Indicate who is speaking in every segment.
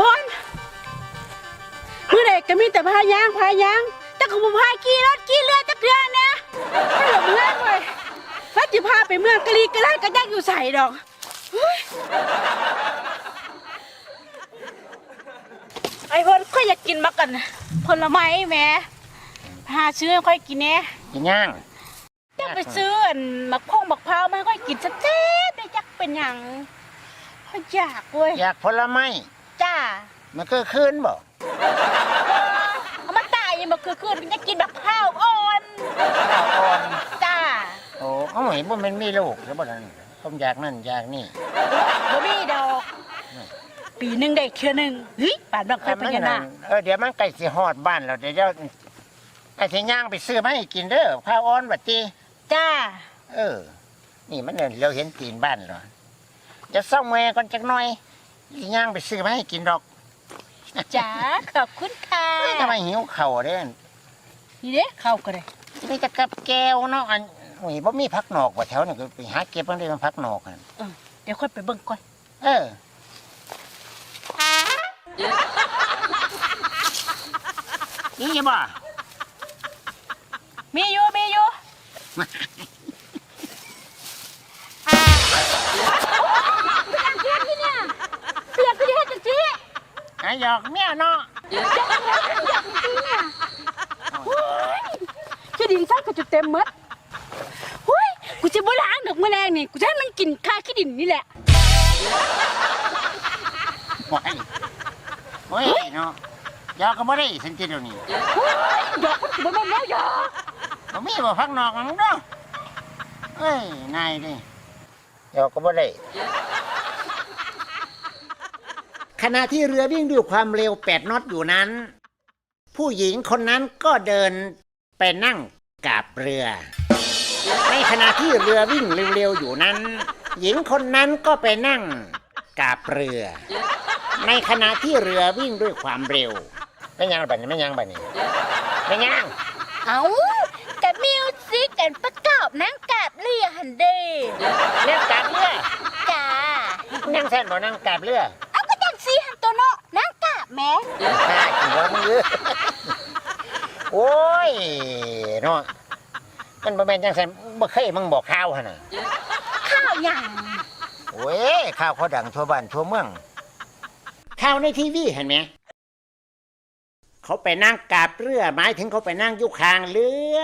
Speaker 1: พรมือเด็กก็มีแต่พายางพายางแต่ก็บ่พาขี่รถขี่เรือจักเดือนนะไม่หลบเมืองเลยถ้าจะพาไปเมืองกะลีกะลาดก็ยักอยู่ใส่ดอกเฮ้ยไอ้พรค่อยอยากกินมากันนะผลไม้แหม่พาซื้อให้ค่อยกินแหน่
Speaker 2: กินย่าง
Speaker 1: จะไปซื้ออันมะพร้าวมะพร้าวมาให้ค่อยกินสักเจ๊ได้จักเป็นหยังค่อยอยากเว้ย
Speaker 2: อยากผลไม้
Speaker 1: จ้า
Speaker 2: มันก็คืนบ่
Speaker 1: เอามาตายยังมาคือคืนจะกินแบบข้าวอ่อน
Speaker 2: ข้าวอ่อน
Speaker 1: จ้า
Speaker 2: โอ้เอาไหนบ่แมันมีลูกหรือบ่นั่นผมอยากนั่นอยากนี่
Speaker 1: บ่มีดอก ปีหนึ่งได้เทื่อหนึ่งเฮ้ยป่านบางไฟพญานาค
Speaker 2: เออเดี๋ยวมันใกล้สิฮอดบ้านแล้วเดี๋ยวเดี๋ยวไอ้ที่ย่างไปซื้อมาให้กินเด้อข้าวอ่อนบัดจี
Speaker 1: จ้า
Speaker 2: เออ นี่มันเนี่ยเราเห็นตีนบ้านเหรอจะซ่อมแม่ก่อนจักหน่อย สิย่างไปซื้อมาให้กินดอก
Speaker 1: จ้าขอบคุณค่ะ
Speaker 2: เอ้ยทำไมหิวเข่าวเด้น
Speaker 1: นี่เด้เข้ากันเลย
Speaker 2: นี่จะกับแก้วเนาะอันโอ้ยบ่มีพักนอกว่าแถวนี่ก็ไปหาเก็บมันได้มันพักนอกกัน
Speaker 1: เออเดี๋ยวค่อยไปเบิ่งก่อน
Speaker 2: เออนี่บ่
Speaker 1: มีอยู่มีอยู่
Speaker 2: หยอกเมียเนาะ
Speaker 1: ขี้ดินซักก็จะเต็มหมดหุ้ยกูจะบ่ล้างดอกแมลงนี่กูจะให้มันกินค่าขี้ดินนี่แหละ
Speaker 2: โอ้ยโอ้ยเนาะหยอกก็บ่ได้สันติเดี๋ยวนี้
Speaker 1: เฮ้ยหยอกมันสิบ่แม่นแล้วหยอก
Speaker 2: บ่มีบ่พักนอกอันนั้นเนาะเอ้ยนายดิหยอกก็บ่ได้ ขณะที่เรือวิ่งด้วยความเร็ว 8น็อตอยู่นั้น ผู้หญิงคนนั้นก็เดินไปนั่งกับเรือ ในขณะที่เรือวิ่งเร็วๆอยู่นั้น หญิงคนนั้นก็ไปนั่งกับเรือ ในขณะที่เรือวิ่งด้วยความเร็วไม่ยังบัดนี้ไม่ยังบัดนี้ไม่ยัง
Speaker 1: เอากับมิวสิกกันประกอบนางกาบเรือหันเด
Speaker 2: เล่นกับเรือ
Speaker 1: จ้า
Speaker 2: นั่งแท่นบ่นั่งกับเรือ
Speaker 1: แหม่
Speaker 2: หากินหัวมือโอ้ยเนาะมันบ่แม่นจังซั่นบ่เคยมึงบอกข่าวหั่นน่ะ
Speaker 1: ข้าวหยัง
Speaker 2: โอ้ยข่าวเขาดังทั่วบ้านทั่วเมืองข่าวในทีวีเห็นไหมเขาไปนั่งกาบเรือหมายถึงเขาไปนั่งอยู่คางเรือ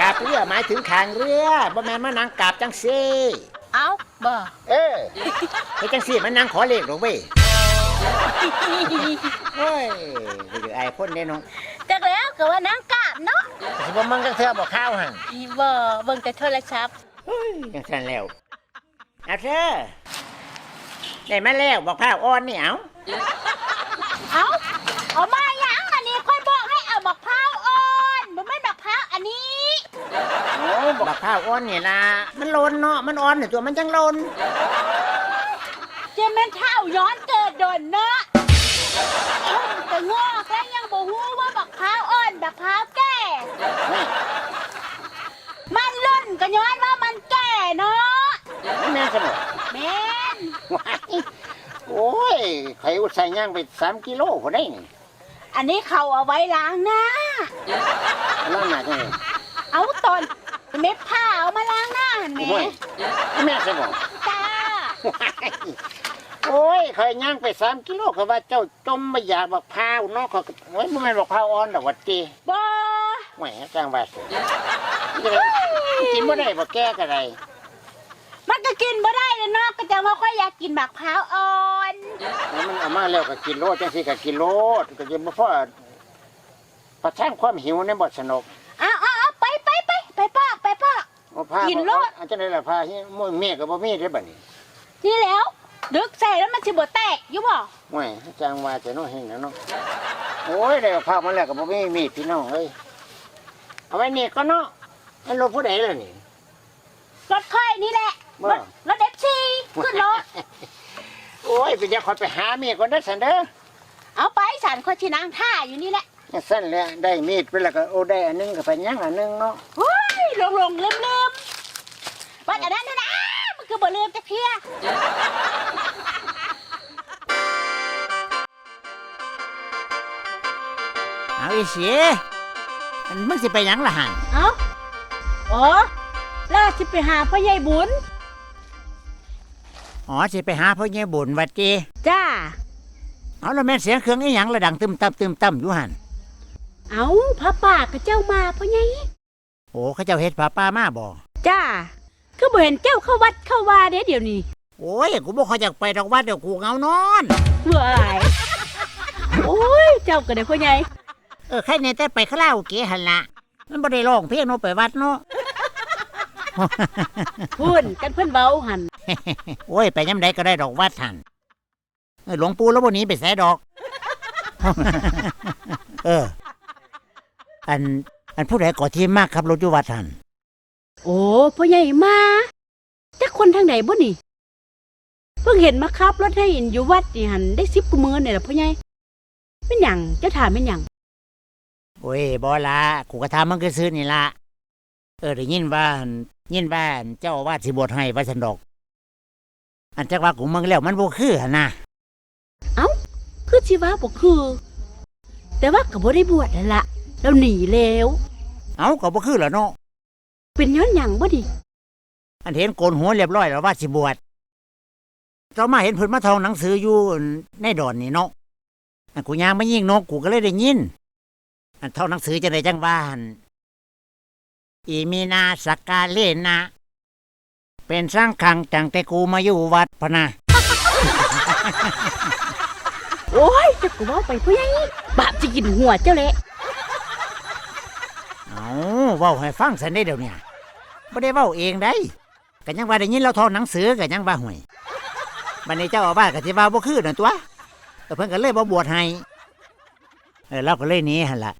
Speaker 2: กาบเรือหมายถึงคางเรือบ่แม่นมานั่งกาบจังซี่
Speaker 1: เอาบ่
Speaker 2: เออไอ้จังซี่มันนั่งขอเลขหรอกเว้ย โอ้ยไปดูไอ้คนเด้เนาะ
Speaker 1: จักแล้วก็ว่านางกาบเนาะ
Speaker 2: สิบ่มึงจังเทื่อบอกข่าวหั่น
Speaker 1: บ่เบิ่งแต่โทรศัพท์
Speaker 2: จังซั่นแล้วเอาเธอได้มาแล้วบอกข้าวอ่อนนี่เอา
Speaker 1: เอาเอามาหยังอันนี้ค่อยบอกให้เอาบักพร้าวอ่อนบ่แม่นบักพร้าวอันนี้
Speaker 2: โอ้บอกข้าวอ่อนนี่ล่ะมันโลนเนาะมันอ่อนนี่ตัวมันจังโลน
Speaker 1: เจแม่นเท่าย้อนเกิดโดนเนาะ แต่งอกแล้วยังบ่ฮู้ว่าบักพร้าวอ่อนบักพร้าวแก่ มันล่นก็ย้อนว่ามันแก่เนาะ
Speaker 2: นี่แม่นสมอง
Speaker 1: แม่น
Speaker 2: ว้ายโอ้ยไข่อุตส่าห์ย่างไปสามกิโลพอได้นี่
Speaker 1: อันนี้เขาเอาไว้ล้างหน้า
Speaker 2: ล้างหน้าจังเลย
Speaker 1: เอาตอนเม็ดผ้าเอามาล้างหน้าเห็นไหม
Speaker 2: โอ้ยนี่แม่นสมอง
Speaker 1: จ้า
Speaker 2: ว้าย โอ้ยไข่ย่างไปสามกิโลเขาว่าเจ้าจมไม่อยากบอกพร้าวเนาะเขาก็โอ้ยมันไม่นบอกพร้าวอ่อนดอกวัดจี
Speaker 1: บอ
Speaker 2: แหมจังว่าสิกินบ่ได้บ่แก้กันไร
Speaker 1: มันก็กินบ่ได้เลยเนาะก็จะว่าค่อยอยากกินบักพร้าวอ่อน
Speaker 2: แล้วมันเอามาแล้วก็กินโลดจังซี่ก็กินโลดก็จะบ่พอประทังความหิวในบ่สนุก
Speaker 1: เอาเอาเอาไปไปไปไปป้อกไปป้อก
Speaker 2: บ่พา
Speaker 1: กินโลด
Speaker 2: อันจังได๋ล่ะพาที่มื้อเมียก็บ่มีเด้บัดนี้
Speaker 1: นี่แล้ว ดึกใส่แล้วมันสิบ่แตกอยู่บ่
Speaker 2: โอ้ยจังว่าจะเนาะเฮงนะเนาะโอ้ยได้เอาพามาแล้วก็บ่มีมีดพี่น้องเอ้ยเอาไว้นี่ก็เนาะมันรถผู้ใดล่ะนี่
Speaker 1: รถค่อยนี่แหละ
Speaker 2: บ่
Speaker 1: รถรถเด็กซีขึ้นรถ
Speaker 2: โอ้ยไปเดี๋ยวขอยไปหาเมียก่อนเด้อสันเด้อ
Speaker 1: เอาไปสันค่อยที่นางท่าอยู่นี่แหละ
Speaker 2: จังซั่นแหละได้มีดไปแล้วก็โอ้ได้อันหนึงก็ไปยังอันหนึงเนาะ
Speaker 1: เฮ้ยลงลงลืมลืมบัดอันนั้นนะนะมัน คือบ่ลืมจักเที่ย
Speaker 3: เอาอีเสียอันมึงสิไปหยังล่ะหัน
Speaker 1: เอ้าอ๋อล่าสิไปหาพ่อใหญ่บุญ
Speaker 3: อ๋อสิไปหาพ่อเงี้ยบุญวัดจี
Speaker 1: จ้า
Speaker 3: เอาแล้วแม่นเสียงเครื่องอีหยังระดังตึมตับตึมตั้มอยู่หัน
Speaker 1: เอ้าพระป่ากับเจ้ามาพ่อใหญ่
Speaker 3: โอ้เขาเจ้าเฮ็ดผ้าป้ามาบ่
Speaker 1: จ้า คือบ่เห็นเจ้าเข้าวัดเข้าว่าเด้เดี๋ยวนี้
Speaker 3: โอ้ย กูบ่ขอยอยากไปดอกวัดเดี๋ยวกูเหงานอน
Speaker 1: เว้ายโอ้ยเจ้าก็ได้พ่อใหญ่
Speaker 3: เออใครเนี่ยแต่ไปคาราโอเกะหันละมันบ่ได้ร้องเพลงเนาะไปวัดเนาะ
Speaker 1: พุ่นกันเพิ่นเบาหัน
Speaker 3: โอ้ย ไปยามใดก็ได้ดอกวัดหันเออหลวงปู่แล้วบ่หนี้ไปแสดอก เออ อัน อันผู้ใดก่อที่มากครับรถอยู่วัดหัน
Speaker 1: โอ้พ่อใหญ่มาจักคนทางไหนบ่นี่ เพิ่งเห็นมาขับรถให้อินอยู่วัดนี่หันได้สิบกว่ามื้อนี่ล่ะพ่อใหญ่เป็นหยังเจ้าถามเป็นหยัง
Speaker 3: โอ้ยบ่ละกูก็ถามมันก็ซื้อนี่ละเออได้ยินว่าอั่นยินว่าอั่นเจ้าอาวาดสิบวชให้ว่าสันดอก อันจักว่ากูมึงแล้วมันบ่คือหั่นนะ
Speaker 1: คือสิว่าบ่คือ แต่ว่าก็บ่ได้บวชนั่นล่ะแล้วหนีแล้ว
Speaker 3: เอ้าก็บ่คือแล้วเนาะ
Speaker 1: เป็นย้อนหยังบ่ดิ
Speaker 3: อันเห็นโกนหัวเรียบร้อยแล้วว่าสิบวชต่อมาเห็นเพิ่นมาทองหนังสืออยู่ในดอนนี่เนาะอันกูย่างมายิงนกกูก็เลยได้ยิน อันทองหนังสือจังไดจังว่าหั่นอีมีนาสกกาเลนะ เป็นสร้างคังจังแต่กูมาอยู่วัดพะนะ
Speaker 1: โอ้ยเจ้าก็เว้าไปพ่อใหญ่บาปสิกินหัวเจ้าแหละ
Speaker 3: เอาเว้าให้ฟังสันได้เดี๋ยวเนี้ไม่ได้เว้าเองได้ก็ยังว่าได้ยินเราทองหนังสือก็ยังว่าห่วยบัดนี้เจ้าอาวาสก็สิว่าบ่คือนั่นตัวเออเพิ่นก็เลยบ่บวชให้เออเราก็เลยหนีหั่นล่ะ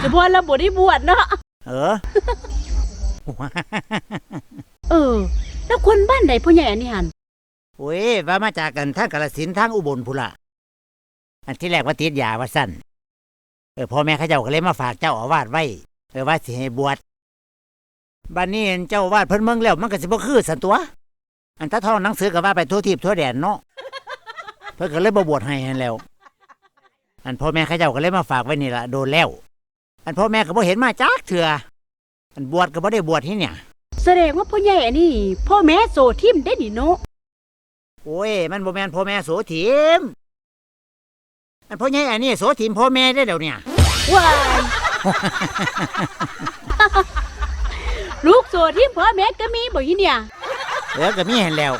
Speaker 1: เฉพาะเราบ่ได้บวชเนาะ
Speaker 3: เออ
Speaker 1: เออ แล้วคนบ้านใดพ่อใหญ่อันนี้หัน
Speaker 3: โอ้ยว่ามาจากกันทางกาฬสินธุ์ทางอุบลพุนละอันที่แรกว่าติดยาว่าสั้นเออพ่อแม่เขาเจ้าก็เลยมาฝากเจ้าอาวาสไว้ เออว่าสิให้บวชบัดนี้เห็นเจ้าอาวาสเพิ่นเมืองแล้วมันก็สิบ่คือสันตัว อันถ้าท่องหนังสือก็ว่าไปทั่วทิพย์ทั่วแดนเนาะเพิ่นก็เลยบ่บวชให้หันแล้ว อันพ่อแม่เขาเจ้าก็เลยมาฝากไว้นี่ละโดนแล้ว อันพ่อแม่ก็บ่เห็นมาจักเถื่ออันบวชก็บ่ได้บวชที่เนี่ย
Speaker 1: แสดงว่าพ่อใหญ่อันนี้พ่อแม่โซทิมได้ดิเนาะ
Speaker 3: โอ้ย มันบ่แม่นพ่อแม่โสถิมอันพ่อใหญ่อันนี้โสถิมพ่อแม่ได้อเดี๋ยวเนี่ย
Speaker 1: ว้าย ลูกโซทิมพ่อแม่ก็มีบ่ยีเนี่ย
Speaker 3: เออก็มีเห็นแล้ว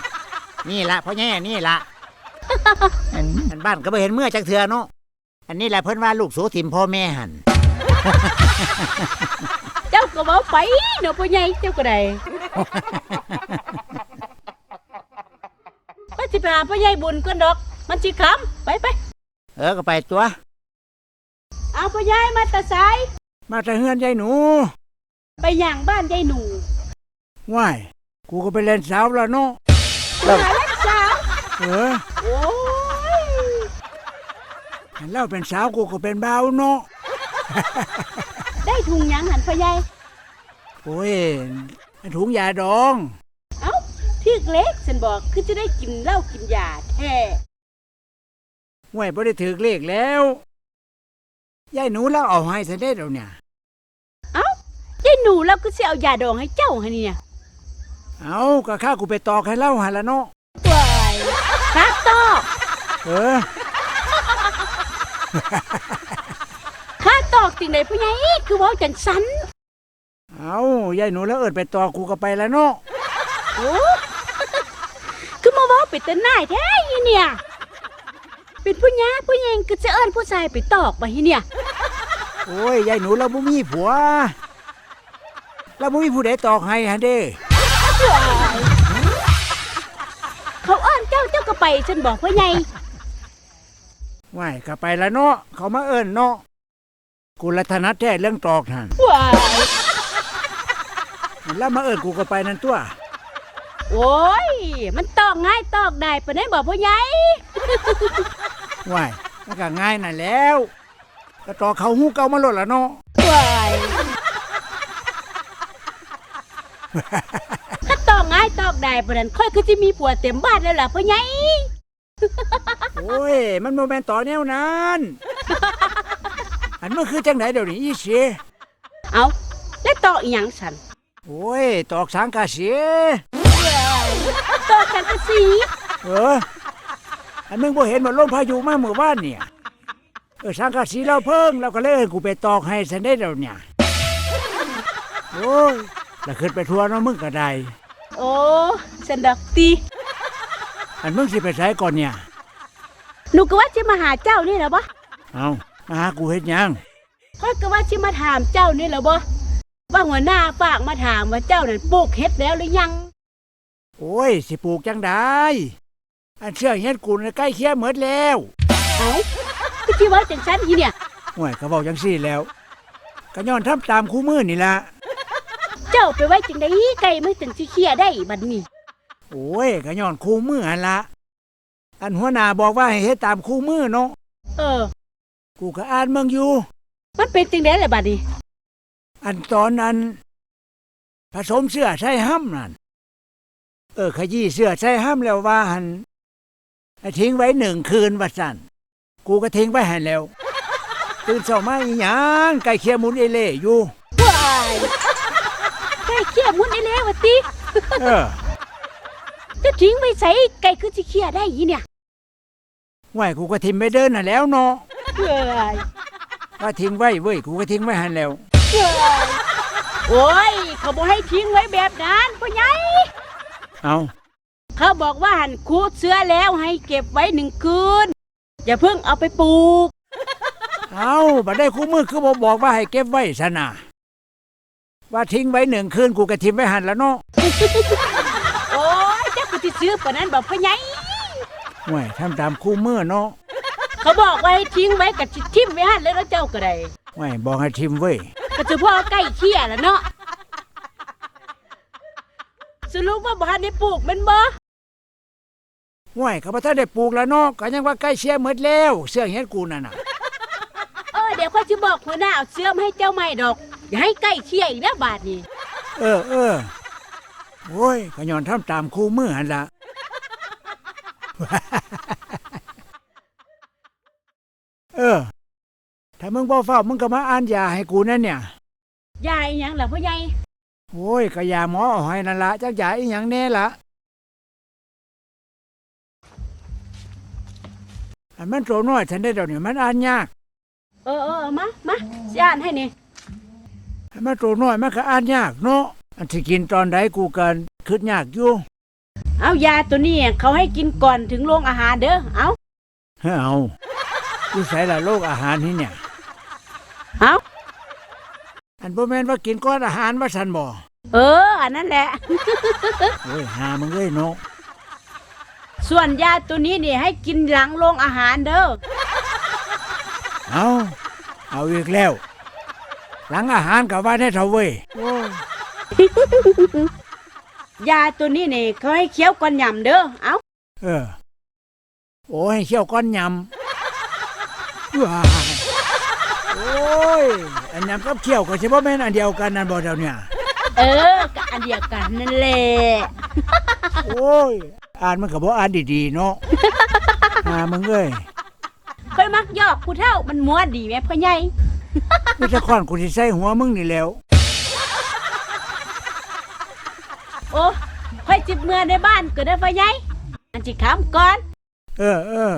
Speaker 3: นี่ละพ่อใหญ่อันนี้ละอันอันบ้านก็บ่เห็นเมื่อจักเทื่อเนาะอันนี้แหละเพิ่นว่าลูกโสถิมพ่อแม่หัน
Speaker 1: เจ้าก็เว้าไปเนาะพ่อใหญ่เจ้าก็ได้ไปสิไปหาพ่อใหญ่บุญก่อนดอก มันสิค้ำไปไป
Speaker 3: เออก็ไปตัว
Speaker 1: เอาพ่อใหญ่มาแตะไซ
Speaker 4: มาแต่เฮือนยายหนู
Speaker 1: ไปย่างบ้านยายหนู
Speaker 4: ว่ายกูก็ไปเล่นสาวแล้วเนาะ
Speaker 1: ไปหาเล็กสาว
Speaker 4: เออ
Speaker 1: โอ้ย
Speaker 4: เล่าเป็นสาวกูก็เป็นบ่าวเนาะ
Speaker 1: ได้ถุงหยังหันพ่อใหญ่
Speaker 4: โอ้ยถุงยาดอง
Speaker 1: เอ้าที่เล็กฉันบอกคือจะได้กินเหล้ากินยาแท้
Speaker 4: ห่วยบ่ได้ถือเลขแล้ว ยายหนูเล่าเอาให้ซะได้แล้วเนี่ย
Speaker 1: ยายหนูเราก็สิเอายาดองให้เจ้าให้เนี่ย
Speaker 4: เอาก็ข้ากูไปตอกให้เล่าหันละเนาะ
Speaker 1: วายคักตอก
Speaker 4: เออ
Speaker 1: คักตอกติงไหนพ่อใหญ่คือเว่าจังสัน
Speaker 4: เอายายหนูแล้วเอิดไปตอกกูก็ไปแล้วเนาะ
Speaker 1: โอ้คือมาเว่าเป็นตาหน่ายแท้อีเนี่ย เป็นผู้หญิงผู้หญิงก็จะเอิ้นผู้ชายไปตอกไปเนี่ย
Speaker 4: โอ้ยยายหนูเราบ่มีผัว เราบ่มีผู้ใดตอกให้ฮะเด้
Speaker 1: เขาเอิ้นเจ้าเจ้าก็ไปฉันบอกพ่อใหญ่
Speaker 4: ว่ายก็ไปแล้วเนาะเขามาเอิ้นเนาะกูละถนัดแท้เรื่องตอกนั่น
Speaker 1: ว้าย
Speaker 4: แล้วมาเอิ้นกูก็ไปนั่นตัว
Speaker 1: โอ้ย มันตอกง่ายตอกได้ปะเนี่ยบอกพ่อใหญ่
Speaker 4: ว่ายมันก็ง่ายนั่นแหล้วก็ต่อเขาหูเก่ามาโลดละเนาะ
Speaker 1: ว้ายถ้าตอกง่ายตอกได้ปานนั้นค่อยคือสิมีผัวเต็มบ้านแล้วล่ะพ่อใหญ่
Speaker 3: โอ้ย มันโมแมนต่อแนวนั้นอันมันคือจังไหนเดี๋ยวนี้อีเสีย
Speaker 1: เอาแล้วต่ออีหยังฉัน
Speaker 3: โอ้ย ตอกสังกะเสีย
Speaker 1: ต่อกันก็สี
Speaker 3: เออ อันมึงบ่เห็นว่าลมพายุมาเมื่อวานเนี่ยเออสังกะสีเราเพิ่งเราก็เลยเอิ้นกูไปตอกให้สันได้เดี๋ยวเนี่ยโอ้ยแล้วขึ้นไปทัวร์เนาะมึงก็ได้
Speaker 1: โอ้ฉันดอกตี
Speaker 3: อันมึงสิไปใช้ก่อนเนี่ย
Speaker 1: หนูก็ว่าจะมาหาเจ้านี่แหละบ่
Speaker 3: เอามาหากูเฮ็ดหยัง
Speaker 1: ค่อยก็ว่าจะมาถามเจ้านี่แหละบ่ว่าหัวหน้าฝากมาถามว่าเจ้านั่นปลูกเฮ็ดแล้วหรือยัง
Speaker 3: โอ้ย สิปลูกจังได้ อันเชื่อเฮ็ดกูน่ะใกล้เคียหมดแล้ว
Speaker 1: เอ้าคือที่ว่าจังซั่นอีเนี่ย
Speaker 3: ห่วยก็บอกจังซี่แล้วก็ย้อนทำตามคู่มือนี่ละ
Speaker 1: เจ้าไปไว้จังไดไก่มันถึงสิเคลียร์ได้บัดนี้
Speaker 3: โอ้ยก็ย้อนคู่มืออันละอันหัวหน้าบอกว่าให้เฮ็ดตามคู่มือเนาะ
Speaker 1: เออ
Speaker 3: กูก็อ่านเมืองอยู่
Speaker 1: มันเป็นจังได๋ล่ะบัดนี้
Speaker 3: อันตอนนั้น ผสมเสื้อใส่ห้ำนั่นเออขยี้เสื้อใส่ห้ำแล้วว่าหันให้ ทิ้งไว้หนึ่งคืนว่าสั่นกูก็ทิ้งไว้ให้แล้ว ตื่นเช้ามาอีหยังไก่เคียหมุนเอเล่อยู่
Speaker 1: ว้ายไก่เคลียร์มุนได้แล้ววะติ
Speaker 3: เออ
Speaker 1: จะทิ้งไปใส่ไก่คือสิเคลียร์ได้อีเนี่ย
Speaker 3: ไหวกูก็ทิ้งไปเดินน่ะแล้วเนาะ
Speaker 1: เอ้ย
Speaker 3: ว่าทิ้งไว้เว้ยกูก็ทิ้งไว้ให้แล้ว
Speaker 1: เอ้ยโอ้ยเขาบอกให้ทิ้งไว้แบบนั้นพ่อใหญ่
Speaker 3: เอา
Speaker 1: เขาบอกว่าหันคูดเสื้อแล้วให้เก็บไว้หนึ่งคืน อย่าเพิ่งเอาไปปลูก
Speaker 3: เอาบัดได้คู่มือคือบอกบอกว่าให้เก็บไว้ซะนะว่าทิ้งไว้หนึ่งคืนกูก็ทิ้งไว้หันแล้วเนาะ
Speaker 1: โอ้ยเจ้ากูจะซื้อปานนั้นบอกพ่อใหญ่
Speaker 3: ห่วยทำตามคู่มือเนาะ
Speaker 1: เขาบอกว่าให้ทิ้งไว้กับจิทิมไว้หันแล้วเจ้าก็ได้
Speaker 3: ห่วยบอกให้ทิ้งไว้
Speaker 1: ก็จะพ่อใกล้เคี่ยแล้วเนาะสรุปว่าบ้านได้ปลูกแมันบ่
Speaker 3: ห่วยก็บ่ทันได้ปลูกแล้วเนาะก็ยังว่าใกล้เชียหมดแล้ว เสื้อเฮ็ดกูนั่นน่ะ
Speaker 1: เออเดี๋ยวข้อยจะบอกหัวหน้าเอาเสื้อมาให้เจ้าใหม่ดอก อย่าให้ใกล้เคี่ยอีกนะบาทนี้
Speaker 3: เออเออโอ้ยก็ย้อนทำตามคู่มือหันละเออ ถ้ามึงบ่เฝ้ามึงก็มาอ่านยาให้กูนั่นเนี่ย
Speaker 1: ยายยังล่ะพ่อใหญ่
Speaker 3: โอ้ยก็ยาหมอเอาให้นั่นละจักยาอีหยังแน่ละ อันมันโตน้อยฉันได้เดี๋ยวนี้มันอ่านยาก
Speaker 1: เออเออเอามามาสิอ่านให้นี่
Speaker 3: อันมันโตน้อยมันก็อ่านยากเนาะอันที่กินตอนใดกูกันคิดยากอยู่
Speaker 1: เอายาตัวนี้เขาให้กินก่อนถึงโรงอาหารเด้อเอา
Speaker 3: เฮ้ยเอาอยู่ใส่ละโลกอาหารที่เนี่ย
Speaker 1: เอา
Speaker 3: อันบ่แม่นว่ากินก้อนอาหารว่าสันบ่
Speaker 1: เออ อันนั้นแหละ
Speaker 3: โอ้ยหามึงเอ้ยเนาะ
Speaker 1: ส่วนยาตัวนี้นี่ให้กินหลังโรงอาหารเด้อ
Speaker 3: เอาเอาอีกแล้ว หลังอาหารกับว่าได้เท่าเว้ยโอ้ย
Speaker 1: ยาตัวนี้นี่เขาให้เคี้ยวก่อนยำเด้อ เอา
Speaker 3: เออ โอ้ยเขี้ยวก้อนยำว้ายโอ้ย อันยำกับเขี้ยวก็ใช่บ่แม่นอันเดียวกันนั่นบ่เดี๋ยวเนี่ย
Speaker 1: เออก็อันเดียวกันนั่นแหละ
Speaker 3: โอ้ย อ่านมันก็บ่อ่านดีๆเนาะหามึงเอ้ย
Speaker 1: ค่อยมักยอกผู้เฒ่ามันม้วนดีแม่พ่อใหญ่
Speaker 3: มิตรคอนกูสิใส่หัวมึงนี่แหล้ว
Speaker 1: โอ้ค่อยจิบเมื่อในบ้านก็ได้พ่อใหญ่อันจิขำก่อน
Speaker 3: เออเออ